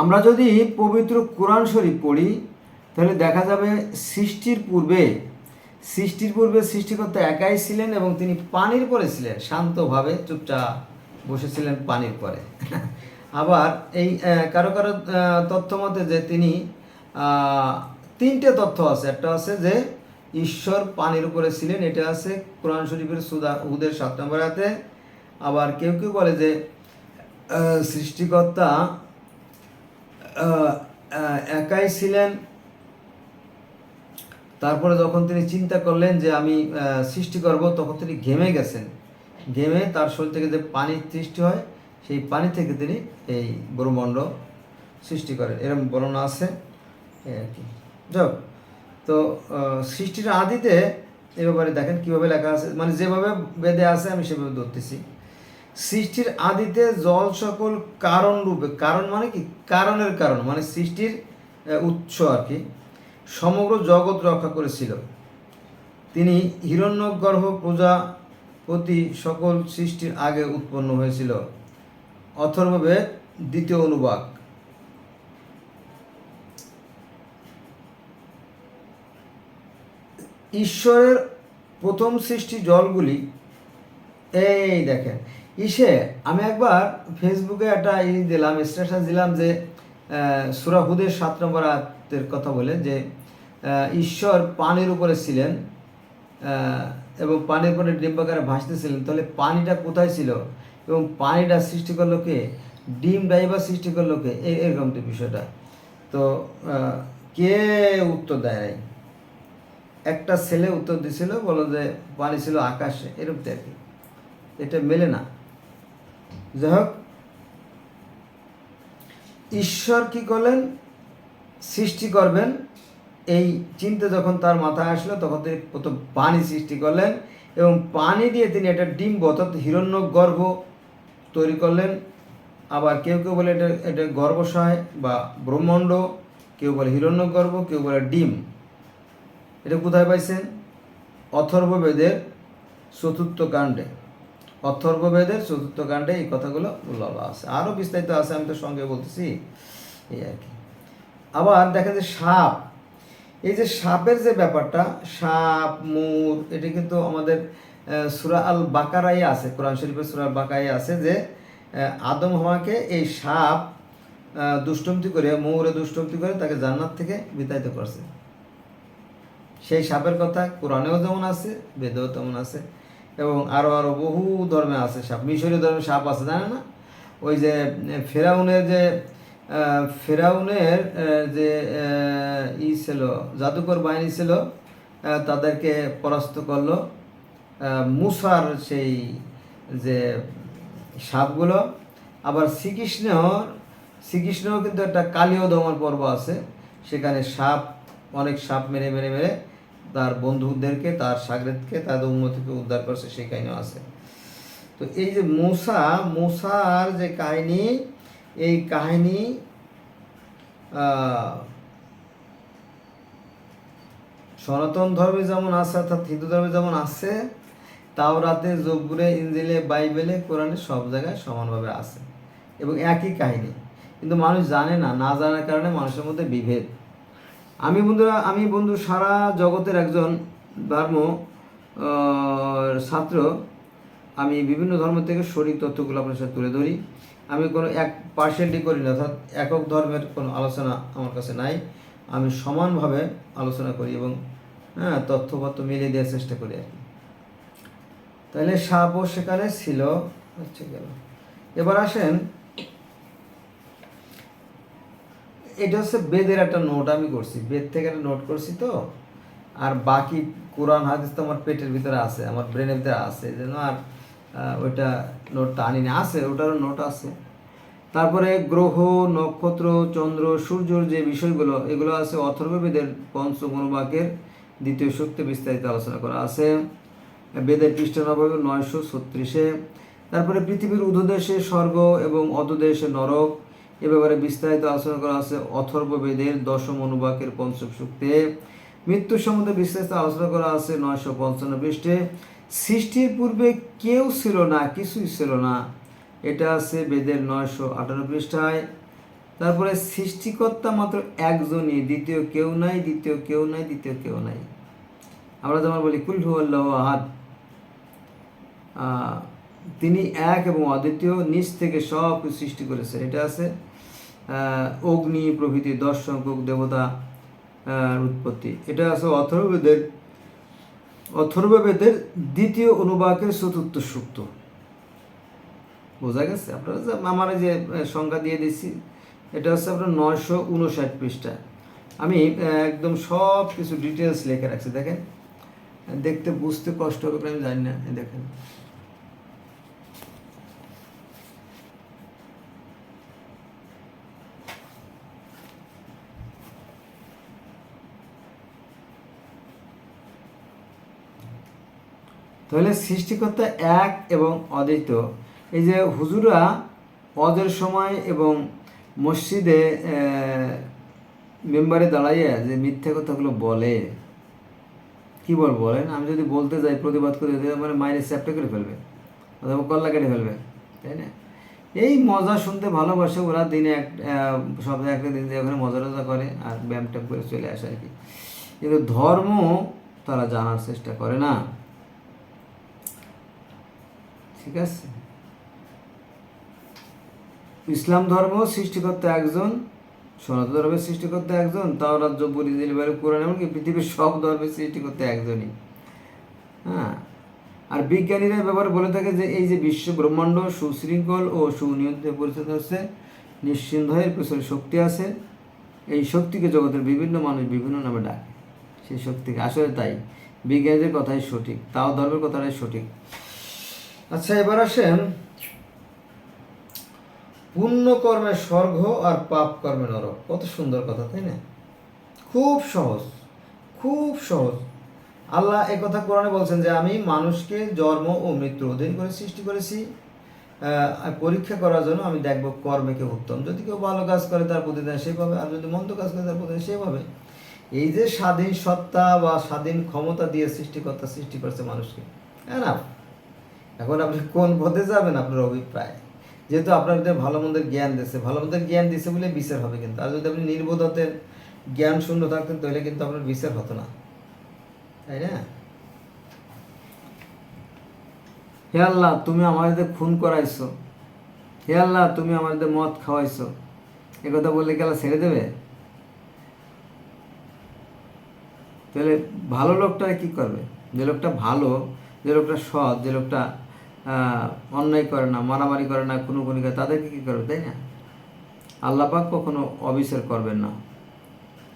আমরা যদি পবিত্র কোরআন শরীফ পড়ি, তাহলে দেখা যাবে সৃষ্টির পূর্বে সৃষ্টির পূর্বে সৃষ্টিকর্তা একাই ছিলেন এবং তিনি পানির পরে ছিলেন, শান্তভাবে চুপচাপ বসেছিলেন পানির পরে। আবার এই কারও কারও তথ্য মতে যে তিনি তিনটে তথ্য আছে। একটা আছে যে ঈশ্বর পানির উপরে ছিলেন, এটা আছে কোরআন শরীফের সুদা উহুদের সাত নম্বর হাতে আবার কেউ কেউ বলে যে সৃষ্টিকর্তা একাই ছিলেন। তারপরে যখন তিনি চিন্তা করলেন যে আমি সৃষ্টি করব, তখন তিনি ঘেমে গেছেন। ঘেমে তার শরীর থেকে যে পানি সৃষ্টি হয়, সেই পানি থেকে তিনি এই ব্রহ্মাণ্ড সৃষ্টি করেন। এরকম বর্ণনা আছে। আর কি। যাক তো সৃষ্টির আদিতে এ ব্যাপারে দেখেন কীভাবে লেখা আছে। মানে যেভাবে বেদে আছে, আমি সেভাবে ধরতেছি। সৃষ্টির আদিতে জল সকল কারণ রূপে, কারণ মানে কি? কারণের কারণ মানে সৃষ্টির উৎস আর কি, সমগ্র জগৎ রক্ষা করেছিল। তিনি হিরণ্যগর্ভ প্রজাপতি সকল সৃষ্টির আগে উৎপন্ন হয়েছিল। অথর্ববেদ দ্বিতীয় অনুবাদ ঈশ্বরের প্রথম সৃষ্টি জলগুলি, এই দেখেন ইসে আমি একবার ফেসবুকে একটা ই দিলাম স্ট্যাটাস দিলাম যে আহ, সূরা হুদের সাত নম্বর আয়াতের কথা বলে যে ঈশ্বর পানির উপরে ছিলেন এবং পানির উপরে ডিম্বাকারে ভাসতেছিলেন তাহলে পানিটা কোথায় ছিল? এবং পানিটা সৃষ্টি করল কে? ডিম ড্রাইভার সৃষ্টি করল কে? এই- এরকম তো বিষয়টা। তো কে উত্তর দেয় নাই? একটা ছেলে উত্তর দিছিল বলো যে পানি ছিল আকাশে এরকম আর কি এটা মেলে না। যাই হোক ঈশ্বর কি করলেন? সৃষ্টি করবেন। এই চিন্তা যখন তার মাথায় আসলো, তখন তিনি প্রথম পানি সৃষ্টি করলেন এবং পানি দিয়ে তিনি একটা ডিম্ব অর্থাৎ হিরণ্য গর্ভ তৈরি করলেন। আবার কেউ কেউ বলে এটা এটা গর্ভশয় বা ব্রহ্মাণ্ড, কেউ বলে হিরণ্য গর্ভ কেউ বলে ডিম। এটা কোথায় পাইছেন? অথর্ববেদের চতুর্থ কাণ্ডে। অথর্ববেদের চতুর্থ কাণ্ডে এই কথাগুলো বলা আছে। আরও বিস্তারিত আছে, আমি তো সঙ্গে বলতেছি। এই আর কি। আবার দেখা যায় সাপ। এই যে সাপের যে ব্যাপারটা, সাপ, মুর, এটা কিন্তু আমাদের সুরা আল বাকারাই আছে, কোরআন শরীফের সুরা বাকাই আছে যে আদম হওয়াকে এই সাপ দুষ্টমতি করে, মৌরে দুষ্টমতি করে তাকে জান্নাত থেকে বিতাড়িত করছে। সেই সাপের কথা কোরআনেও যেমন আছে, বেদেও তেমন আছে। এবং আরও আরও বহু ধর্মে আছে সাপ, মিশরীয় ধর্মে সাপ আছে জানে না? ওই যে ফেরাউনের যে ফেরাউনের যে ই ছিল, জাদুকর বাহিনী ছিল তাদেরকে পরাস্ত করল। মুসার সেই যে সাপগুলো, আবার শ্রীকৃষ্ণ শ্রীকৃষ্ণও কিন্তু একটা কালীয় দমন পর্ব আছে। সেখানে সাপ, অনেক সাপ মেরে মেরে মেরে তার বন্ধুদেরকে, তার সাগরেদকে, তাদের উন্নতিকে উদ্ধার করছে সেই কাহিনীও আছে। তো এই যে মূসা, মূসার যে কাহিনী, এই কাহিনী সনাতন ধর্মে যেমন আছে, অর্থাৎ হিন্দু ধর্মে যেমন আছে তাওরাতে জব্বুরে ইঞ্জিলে বাইবেলে, কোরআনে সব জায়গায় সমানভাবে আছে এবং একই কাহিনী। কিন্তু মানুষ জানে না না জানার কারণে মানুষের মধ্যে বিভেদ। আমি বন্ধুরা, আমি বন্ধু সারা জগতের একজন ধর্ম ছাত্র। আমি বিভিন্ন ধর্ম থেকে শরীর তথ্যগুলো আপনার সাথে তুলে ধরি। আমি কোনো এক পার্সেন্টই করি না, অর্থাৎ একক ধর্মের কোনো আলোচনা আমার কাছে নাই। আমি সমানভাবে আলোচনা করি এবং হ্যাঁ তথ্যপত্র মিলিয়ে দেওয়ার চেষ্টা করি আর কি। তাহলে সাপও সেখানে ছিল, হচ্ছে গেল। এবার আসেন এটা হচ্ছে বেদের একটা নোট আমি করছি। বেদ থেকে একটা নোট করছি তো। আর বাকি কোরআন, হাদিস তো আমার পেটের ভিতরে আছে, আমার ব্রেনের ভিতরে আছে যেন আর ওইটা নোটটা আনিনি। আছে, ওটারও নোট আছে। তারপরে গ্রহ, নক্ষত্র, চন্দ্র সূর্যর যে বিষয়গুলো, এগুলো আছে অথর্ববেদের পঞ্চম অনুবাকের দ্বিতীয় শক্তি বিস্তারিত আলোচনা করা আছে। বেদের পৃষ্ঠ নয়শো ছত্রিশে। তারপরে পৃথিবীর উধদেশে স্বর্গ এবং অধদেশে নরক। এ ব্যাপারে বিস্তারিত আলোচনা করা আছে অথর্ব বেদের দশম অনুবাকের পঞ্চম সূক্তে। মৃত্যু সম্বন্ধে বিস্তারিত আলোচনা করা আছে নয়শো পঞ্চান্ন পৃষ্ঠে। সৃষ্টির পূর্বে কেউ ছিল না, কিছুই ছিল না। এটা আছে বেদের নয়শো আটান্ন পৃষ্ঠায়। তারপরে সৃষ্টিকর্তা মাত্র একজনই, দ্বিতীয় কেউ নাই, দ্বিতীয় কেউ নাই, দ্বিতীয় কেউ নাই। আমরা যেমন বলি, কুল হু আল্লাহ আহাদ। তিনি এক এবং অদ্বিতীয়, নিচ থেকে সব সৃষ্টি করেছেন। এটা আছে অগ্নি, প্রভৃতি, দশ সংখ্যক দেবতা উৎপত্তি। এটা আছে অথর্ববেদের অথর্ববেদের দ্বিতীয় অনুবাকের চতুর্থ সূক্ত। বোঝা গেছে? আপনারা আমার যে সংখ্যা দিয়ে দিচ্ছি, এটা হচ্ছে আপনার নয়শো উনষাট পৃষ্ঠা। আমি একদম সব কিছু ডিটেলস লিখে রাখছি, দেখেন? দেখতে, বুঝতে কষ্ট হবে আমি জানি না দেখেন। তাহলে সৃষ্টিকর্তা এক এবং অদ্বিতীয় এই যে হুজুরা অজের সময় এবং মসজিদে মেম্বারে দাঁড়াইয়া যে মিথ্যা কথাগুলো বলে, কি বল বলেন? আমি যদি বলতে যাই, প্রতিবাদ করে মানে মাইনে চ্যাপটা করে ফেলবে, অথবা কল্লা কেটে ফেলবে, তাই না? এই মজা শুনতে ভালোবাসে ওরা, দিনে এক সপ্তাহে একটা দিন ওখানে মজা টজা করে, আর ব্যায়াম ট্যাম করে চলে আসে আর কি। কিন্তু ধর্ম তারা জানার চেষ্টা করে না। ঠিক আছে? ইসলাম ধর্ম সৃষ্টিকর্তা একজন, সনাতন ধর্মের সৃষ্টিকর্তা একজন তাও রাজ্য পরিদিল বাইরে কোরআন এমনকি পৃথিবীর সব ধর্মের সৃষ্টিকর্তা একজনই। হ্যাঁ? আর বিজ্ঞানীরা ব্যাপারে বলে থাকে যে এই যে বিশ্ব ব্রহ্মাণ্ড, সুশৃঙ্খল ও সুনিয়ন্ত্রিত পরিস্থিতি হচ্ছে নিশ্চিন্ধের পেছনে শক্তি আছে। এই শক্তিকে জগতের বিভিন্ন মানুষ বিভিন্ন নামে ডাকে। সেই শক্তিকে আসলে তাই। বিজ্ঞানীদের কথাই সঠিক, তাও ধর্মের কথাটাই সঠিক। আচ্ছা এবার আসেন। পুণ্য কর্মে স্বর্গ আর পাপ কর্মে নরক। কত সুন্দর কথা, তাই না? খুব সহজ খুব সহজ। আল্লাহ এ কথা কোরআনে বলছেন যে, আমি মানুষকে জন্ম ও মৃত্যু অধীন করে সৃষ্টি করেছি। পরীক্ষা করার জন্য আমি দেখব কর্মে কে উত্তম। যদি কেউ ভালো কাজ করে, তার প্রতিদান সে পাবে আর যদি মন্দ কাজ করে, তার প্রতিদান সে পাবে এই যে স্বাধীন সত্তা বা স্বাধীন ক্ষমতা দিয়ে সৃষ্টিকর্তা সৃষ্টি করছে মানুষকে। হ্যাঁ না এখন আপনি কোন পথে যাবেন আপনার অভিপ্রায়? যেহেতু আপনাদের ভালো মন্দের জ্ঞান দিচ্ছে ভালো মন্দের জ্ঞান দিচ্ছে বলে বিচার হবে কিন্তু। আর যদি আপনি নির্বোধ হতেন, জ্ঞান শূন্য থাকতেন, তাহলে কিন্তু আপনার বিচার হতো না। তাই না? হে আল্লাহ, তুমি আমাদের খুন করাইছো। হে আল্লাহ, তুমি আমাদের মদ খাওয়াইছো। এ কথা বললে কি আল্লাহ ছেড়ে দেবে? তাহলে ভালো লোকটা কি করবে? যে লোকটা ভালো, যে লোকটা সৎ, যে লোকটা অন্যায় করে না, মারামারি করে না কোনো করে, তাদেরকে কী করবে, তাই না? আল্লাপাক কখনো অবিচার করবেন না।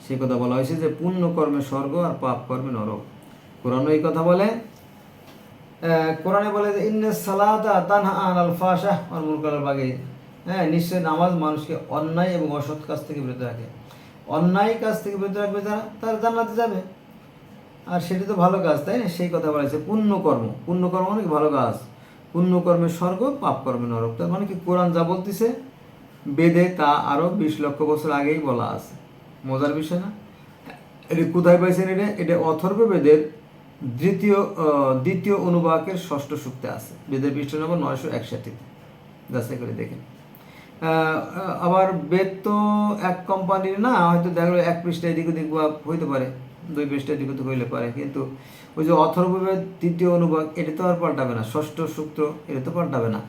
সে কথা বলা হয়েছে যে, পুণ্য কর্মে স্বর্গ আর পাপ কর্মে নরক। কোরআন এই কথা বলে কোরআনে বলে যে, ইন্নে সালাতা তানহা আন আল ফাশাহ আর মুরকাল বাগে। হ্যাঁ নিশ্চয় নামাজ মানুষকে অন্যায় এবং অসৎ কাজ থেকে বিরত রাখে। অন্যায় কাজ থেকে বিরত রাখবে যারা, তারা জান্নাতে যাবে। আর সেটি তো ভালো কাজ, তাই না? সেই কথা বলেছে পুণ্যকর্ম পুণ্যকর্ম মানে কি ভালো কাজ। পুণ্যকর্মে স্বর্গ পাপ কর্মে নরক। তার মানে কি কোরআন যা বলতেছে, বেদে তা আরও বিশ লক্ষ বছর আগেই বলা আছে। মজার বিষয় না? এটা কোথায় পাইছেন এটা? এটা অথর্ব বেদের দ্বিতীয় দ্বিতীয় অনুবাকের ষষ্ঠ সূক্তে আছে। বেদের পৃষ্ঠ নম্বর নয়শো একষট্টিতে। যাচাই করে দেখেন। আবার বেদ তো এক কোম্পানির না, হয়তো দেখা গেলো এক পৃষ্ঠা এদিক ওদিক হইতে পারে। দুই পৃষ্ঠা এদিক হইলে পারে। কিন্তু ওই যে অথর্ববেদ তৃতীয় অনুবাদ, এটা তো আর পাল্টাবে না। ষষ্ঠ সূত্র, এটা তো পাল্টাবে না।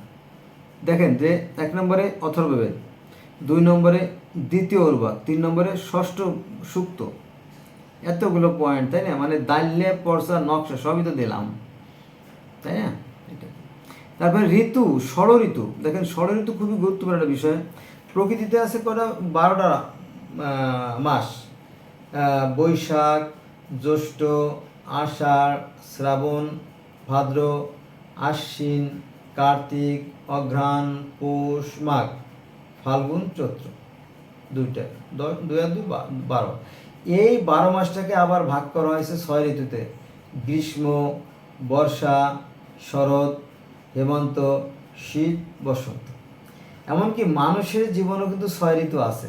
দেখেন যে এক নম্বরে অথর্ববেদ, দুই নম্বরে দ্বিতীয় অনুবাদ, তিন নম্বরে ষষ্ঠ সূক্ত। এতগুলো পয়েন্ট তাই না? মানে দাল্যে পর্সা, নকশা, সবই তো দিলাম। তাই না? এটা। তারপরে ঋতু ষড় ঋতু দেখেন ষড় ঋতু খুবই গুরুত্বপূর্ণ একটা বিষয়। প্রকৃতিতে আছে কটা? বারোটা মাস। বৈশাখ, জ্যৈষ্ঠ, আষাঢ়, শ্রাবণ, ভাদ্র, আশ্বিন, কার্তিক, অঘ্রাণ, পৌষ, মাঘ, ফাল্গুন, চৈত্র দুইটা দুই আর দুই বারো। এই বারো মাসটাকে আবার ভাগ করা হয়েছে ছয় ঋতুতে। গ্রীষ্ম, বর্ষা, শরৎ, হেমন্ত, শীত, বসন্ত। এমনকি মানুষের জীবনেও কিন্তু ছয় ঋতু আছে।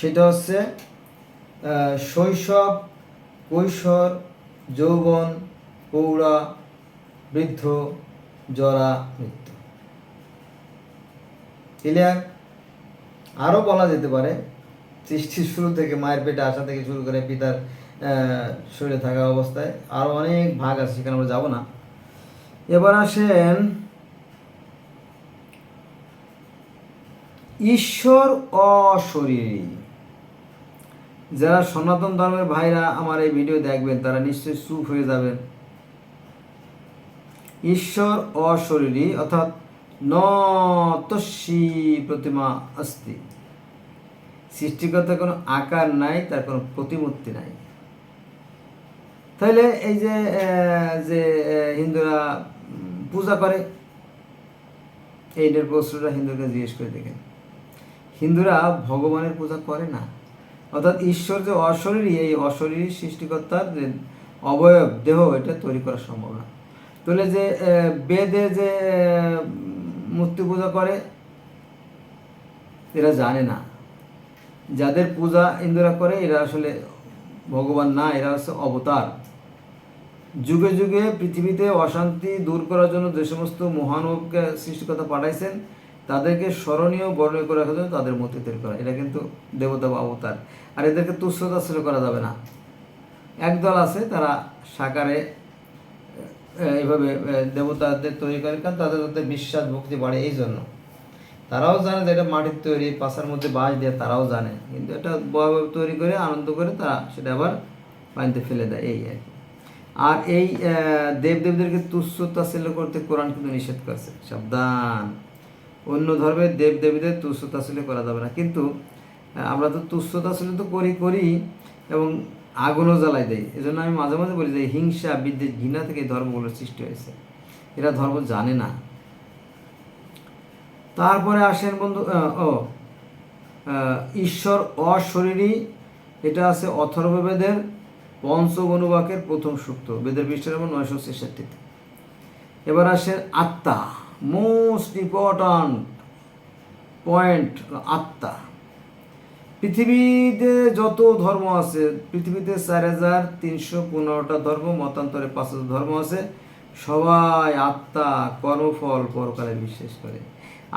সেটা হচ্ছে শৈশব, কৈশোর, যৌবন পৌরা বৃদ্ধ, জরা, মৃত্যু। ক্লিয়ার? আরও বলা যেতে পারে, সৃষ্টির শুরু থেকে মায়ের পেটে আসা থেকে শুরু করে পিতার শরীরে থাকা অবস্থায় আরও অনেক ভাগ আছে, সেখানে আমরা যাব না। এবার আসেন, ঈশ্বর অশরীরী। যারা সনাতন ধর্মের ভাইরা আমার এই ভিডিও দেখবেন, তারা নিশ্চয়ই চুপ হয়ে যাবেন। ঈশ্বর অশরীরী, অর্থাৎ ন তস্যি প্রতিমা অস্তি। সৃষ্টিকর্তার কোনো আকার নাই, তার কোনো প্রতিমূর্তি নাই। তাহলে এই যে যে হিন্দুরা পূজা করে এইটার প্রশ্নটা হিন্দুকে জিজ্ঞেস করে দেখেন। হিন্দুরা ভগবানের পূজা করে না। অর্থাৎ ঈশ্বর যে অশরীরী এই অশরীরী সৃষ্টিকর্তার অবয়ব, দেহ, এটা তৈরি করা সম্ভব না। তাহলে যে বেদে যে মূর্তি পূজা করে, এরা জানে না। যাদের পূজা ইন্দুরা করে, এরা আসলে ভগবান না, এরা হচ্ছে অবতার। যুগে যুগে পৃথিবীতে অশান্তি দূর করার জন্য যে সমস্ত মহানবকে সৃষ্টিকর্তা পাঠাইছেন তাদেরকে স্মরণীয় বর্ণনীয় করে রাখার জন্য তাদের মূর্তি তৈরি করা। এটা কিন্তু দেবতা বা অবতার। আর এদেরকে তুচ্ছতা ছিল করা যাবে না। একদল আছে, তারা সাকারে এইভাবে দেবতাদের তৈরি করে, কারণ তাদের মধ্যে বিশ্বাস, ভক্তি বাড়ে এই জন্য। তারাও জানে যে এটা মাটির তৈরি, পাশার মধ্যে বাঁশ দিয়ে তারাও জানে। কিন্তু এটা বয়ভাবে তৈরি করে, আনন্দ করে তারা সেটা আবার পানিতে ফেলে দেয়, এই আর আর এই দেবদেবদেরকে তুচ্ছ তাচ্ছিল্য করতে কোরআন কিন্তু নিষেধ করছে। সাবধান। অন্য ধর্মের দেব দেবীদের তুচ্ছ করা যাবে না। কিন্তু আমরা তো তুচ্ছ তাচ্ছিল্য তো করি করি এবং আগুনও জ্বালাই দেয় এই জন্য আমি মাঝে মাঝে বলি যে হিংসা, বিদ্বেষ, ঘৃণা থেকে ধর্মগুলোর সৃষ্টি হয়েছে। এরা ধর্ম জানে না। তারপরে আসেন বন্ধু ও ঈশ্বর অশরীরী, এটা আছে অথর্ববেদের পঞ্চম অনুবাকের প্রথম সূক্ত। বেদের পৃষ্ঠা নম্বর নয়শো ছেষট্টিতে। এবার আসেন আত্মা। মোস্ট ইম্পর্ট্যান্ট পয়েন্ট আত্মা। পৃথিবীতে যত ধর্ম আছে, পৃথিবীতে চার হাজার তিনশো পনেরোটা ধর্ম, মতান্তরে পাঁচ হাজার ধর্ম আছে, সবাই আত্মা, কর্মফল পরকালে বিশ্বাস করে।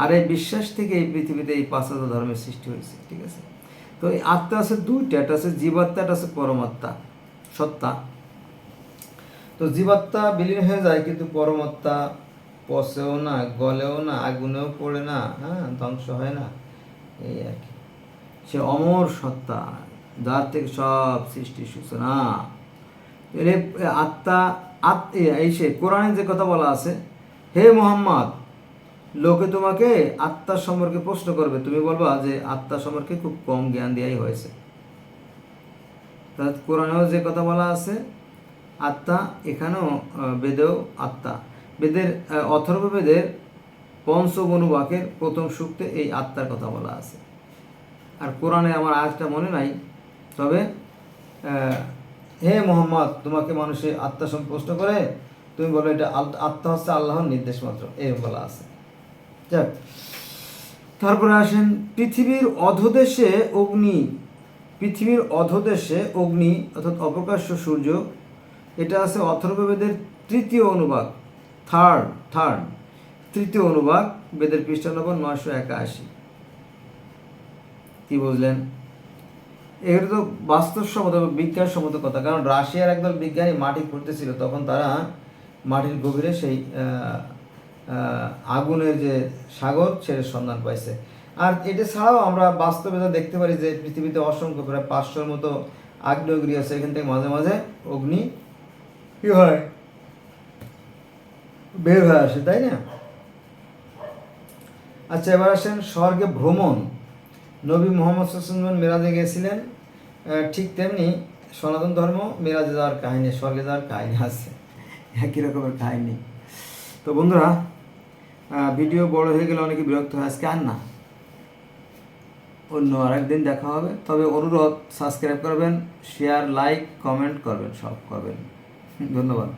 আর এই বিশ্বাস থেকে এই পৃথিবীতে এই পাঁচ হাজার ধর্মের সৃষ্টি হয়েছে, ঠিক আছে? তো এই আত্মা আছে দুইটা, একটা আছে জীবাত্মা, একটা আছে পরমাত্মা, সত্তা। তো জীবাত্মা বিলীন হয়ে যায়, কিন্তু পরমাত্মা পচেও না, গলেও না, আগুনেও পড়ে না হ্যাঁ ধ্বংস হয় না। এই আর কি। সে অমর সত্তা, যার থেকে সব সৃষ্টির সূচনা। এর আত্মা, আত এই সে কোরআনে যে কথা বলা আছে, হে মোহাম্মদ, লোকে তোমাকে আত্মার সম্পর্কে প্রশ্ন করবে। তুমি বলবা যে আত্মা সম্পর্কে খুব কম জ্ঞান দেওয়াই হয়েছে। তা কোরআনেও যে কথা বলা আছে, আত্মা এখানেও বেদেও আত্মা। বেদের আহ, অথর্ব বেদের পঞ্চম অনুবাকের প্রথম সূক্তে এই আত্মার কথা বলা আছে। আর কোরআনে আমার আজটা মনে নাই তবে হে মোহাম্মদ তোমাকে মানুষে আত্মা প্রশ্ন করে তুমি বলো এটা আত্মা হচ্ছে আল্লাহর নির্দেশ মাত্র এরকম বলা আছে। যাক তারপরে আসেন পৃথিবীর অধদেশে অগ্নি পৃথিবীর অধদেশে অগ্নি অর্থাৎ অপ্রকাশ্য সূর্য এটা আছে অথর্ববেদের তৃতীয় অনুবাদ। Third third. তৃতীয় অনুবাদ, বেদের পৃষ্ঠা নম্বর নয়শো একাশি। কি বুঝলেন? এগুলো তো বাস্তবসম্মত, বিজ্ঞানসম্মত কথা। কারণ রাশিয়ার একদল বিজ্ঞানী মাটি খুঁড়তেছিল, তখন তারা মাটির গভীরে সেই আগুনের যে সাগর, সেটার সন্ধান পাইছে। আর এটা ছাড়াও আমরা বাস্তবে দেখতে পারি যে পৃথিবীতে অসংখ্য, প্রায় পাঁচশোর মতো আগ্নেয়গিরি আছে। এখান থেকে মাঝে মাঝে অগ্নি কি হয়? বের হয়ে আসে, তাই না? আচ্ছা এবার আসেন স্বর্গে ভ্রমণ। নবী মোহাম্মদ সাল্লাম মেরাজে গেছিলেন ঠিক তেমনি সনাতন ধর্ম মেরাজে যাওয়ার কাহিনী, স্বর্গে যাওয়ার কাহিনী আছে। একই রকমের কাহিনী। তো বন্ধুরা ভিডিও বড় হয়ে গেলে অনেকে বিরক্ত হয়। আজকে আর না। অন্য আরেকদিন দেখা হবে। তবে অনুরোধ সাবস্ক্রাইব করবেন শেয়ার লাইক কমেন্ট করবেন, সব করবেন। ধন্যবাদ।